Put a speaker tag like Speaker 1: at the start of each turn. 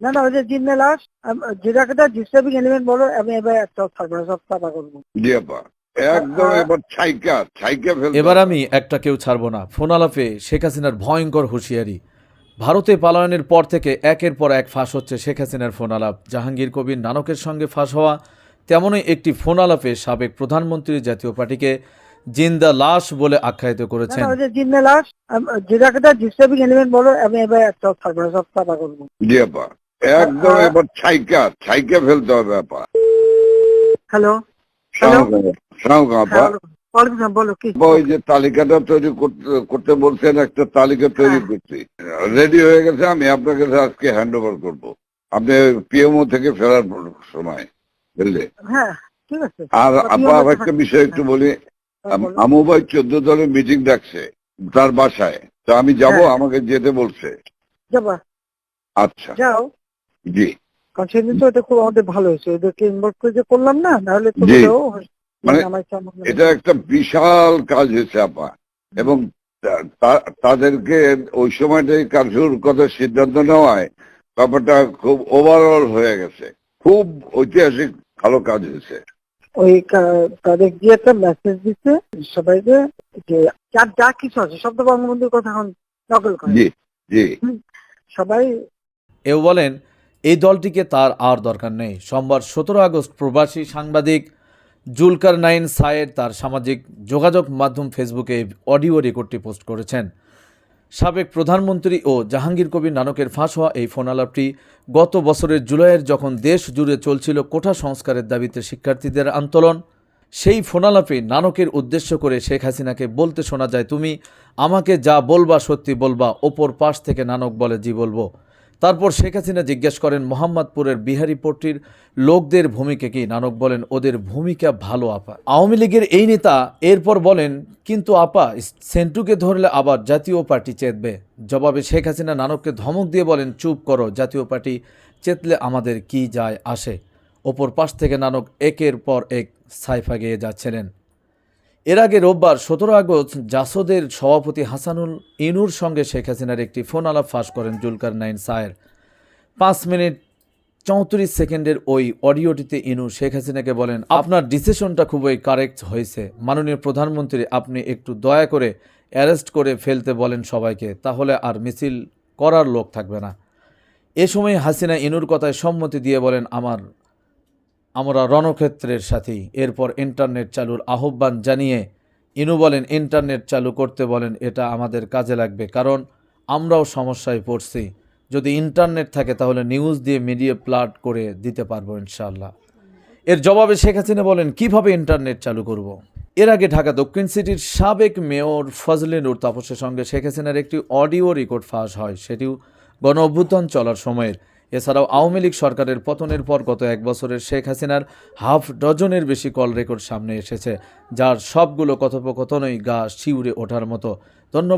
Speaker 1: না না ওই যে জিন্নে লাশ আম- যেটাকে ডিস্টার্বিং এলিমেন্ট বলো আমি এবার একটা থাকব না সব সাফা করব।
Speaker 2: জি আপা একদম এবার ছাইকা ছাইকা
Speaker 3: এবার আমি একটা কেউ ছাড়ব না। ফোন আলাপে শেখ হাসিনার ভয়ঙ্কর হুঁশিয়ারি। ভারতে পালায়নের পর থেকে একের পর এক ফাঁস হচ্ছে শেখ হাসিনার ফোন আলাপ। জাহাঙ্গীর কবির নানকের সঙ্গে ফাঁস হওয়া তেমনই একটি ফোন আলাপে সাবেক প্রধানমন্ত্রী জাতীয় পার্টিকে জিন্দা লাশ বলে আখ্যায়িত করেছেন।
Speaker 1: যে লাশ যেটাকে ডিস্টার্বিং এলিমেন্ট বলো আমি এবার একটা থাকব না সব সাফা করব।
Speaker 2: জি আপা। একদম এবার ছাইকা ছাইকা ফেলতে হবে আপা।
Speaker 1: হ্যালো? হ্যাঁ, বলো কি?
Speaker 2: ওই যে তালিকাটা তৈরি করতে বলছেন একটা তালিকা তৈরি
Speaker 1: হ্যাঁ।
Speaker 2: করছি রেডি হয়ে গেছে আমি আপনাকে আজকে হ্যান্ড ওভার করব। আপনি পিএমও থেকে ফেরার সময় বুঝলে?
Speaker 1: হ্যাঁ
Speaker 2: আর আপা আর একটা বিষয় একটু বলি।
Speaker 1: হ্যাঁ,
Speaker 2: আমু ভাই চোদ্দ দলের মিটিং ডাকছে তার বাসায়। তো আমি যাব। আমাকে যেতে বলছে। আচ্ছা।
Speaker 1: যাও।
Speaker 2: জি।
Speaker 1: কারণ সেদিন তো এটা খুব আমাদের ভালো হয়েছে। ওদেরকে ইনভলভ করে যে করলাম না নাহলে তো
Speaker 2: জি। মানে
Speaker 1: আমার
Speaker 2: এটা একটা বিশাল কাজ হয়েছে আপা এবং তা- তা- তাদেরকে ওই সময়টাই কারফিউর কথা সিদ্ধান্ত নেওয়ায় ব্যাপারটা খুব ওভারঅল হয়ে গেছে। খুব ঐতিহাসিক ভালো কাজ হয়েছে।
Speaker 1: ওই কা- তাদের গিয়ে একটা মেসেজ দিচ্ছে সবাইকে যে যার যা কিছু আছে সব তো বঙ্গবন্ধুর কথা এখন নকল করে।
Speaker 2: জি জি।
Speaker 1: সবাই
Speaker 3: এও বলেন এই দলটিকে তার আর দরকার নেই। সোমবার সতেরো আগস্ট প্রবাসী সাংবাদিক জুলকার নাইন সায়েদ তার সামাজিক যোগাযোগ মাধ্যম ফেসবুকে অডিও রেকর্ডটি পোস্ট করেছেন। সাবেক প্রধানমন্ত্রী ও জাহাঙ্গীর কবির নানকের ফাঁস হওয়া এই ফোনালাপটি গত বছরের জুলাইয়ের যখন দেশ জুড়ে চলছিল কোঠা সংস্কারের দাবিতে শিক্ষার্থীদের আন্দোলন, সেই ফোনালাপে নানকের উদ্দেশ্য করে শেখ হাসিনাকে বলতে শোনা যায়, তুমি আমাকে যা বলবা সত্যি বলবা, ওপর পাশ থেকে নানক বলে, জি বলব। তারপর শেখ হাসিনা জিজ্ঞেস করেন, মোহাম্মদপুরের বিহারিপট্টির লোকদের ভূমিকা কি? নানক বলেন, ওদের ভূমিকা ভালো, আপা। আওয়ামী লীগের এই নেতা এরপর বলেন, কিন্তু আপা, সেন্টুকে ধরলে আবার জাতীয় পার্টি চেতবে। জবাবে শেখ হাসিনা নানককে ধমক দিয়ে বলেন, চুপ করো, জাতীয় পার্টি চেতলে আমাদের কি যায় আসে? ওপর পাশ থেকে নানক একের পর এক সাইফা গেয়ে যাচ্ছিলেন। এর আগে রোববার সতেরো আগস্ট জাসদের সভাপতি হাসানুল ইনুর সঙ্গে শেখ হাসিনার একটি ফোন আলাপ ফাঁস করেন জুলকার নাইন সায়ের। পাঁচ মিনিট চৌত্রিশ সেকেন্ডের ওই অডিওটিতে ইনু শেখ হাসিনাকে বলেন, আপনার ডিসিশনটা খুবই কারেক্ট হয়েছে। মাননীয় প্রধানমন্ত্রী, আপনি একটু দয়া করে অ্যারেস্ট করে ফেলতে বলেন সবাইকে, তাহলে আর মিছিল করার লোক থাকবে না। এ সময় হাসিনা ইনুর কথায় সম্মতি দিয়ে বলেন, আমার আমরা রণক্ষেত্রের সাথী। এরপর ইন্টারনেট চালুর আহ্বান জানিয়ে ইনু বলেন, ইন্টারনেট চালু করতে বলেন, এটা আমাদের কাজে লাগবে। কারণ আমরাও সমস্যায় পড়ছি। যদি ইন্টারনেট থাকে, তাহলে নিউজ দিয়ে মিডিয়া প্লাট করে দিতে পারব ইনশাআল্লাহ। এর জবাবে শেখ হাসিনা বলেন, কীভাবে ইন্টারনেট চালু করব। এর আগে ঢাকা দক্ষিণ সিটির সাবেক মেয়র ফজলে নূর তাপসের সঙ্গে শেখ হাসিনার একটি অডিও রেকর্ড ফাঁস হয়। সেটিও গণ অভ্যুত্থান চলার সময়ের। এছাড়াও আওয়ামী লীগ সরকারের পতনের পর গত এক বছরের শেখ হাসিনার হাফ ডজনের বেশি কল রেকর্ড সামনে এসেছে, যার সবগুলো কথোপকথনই গা শিউরে ওঠার মতো। ধন্যবাদ।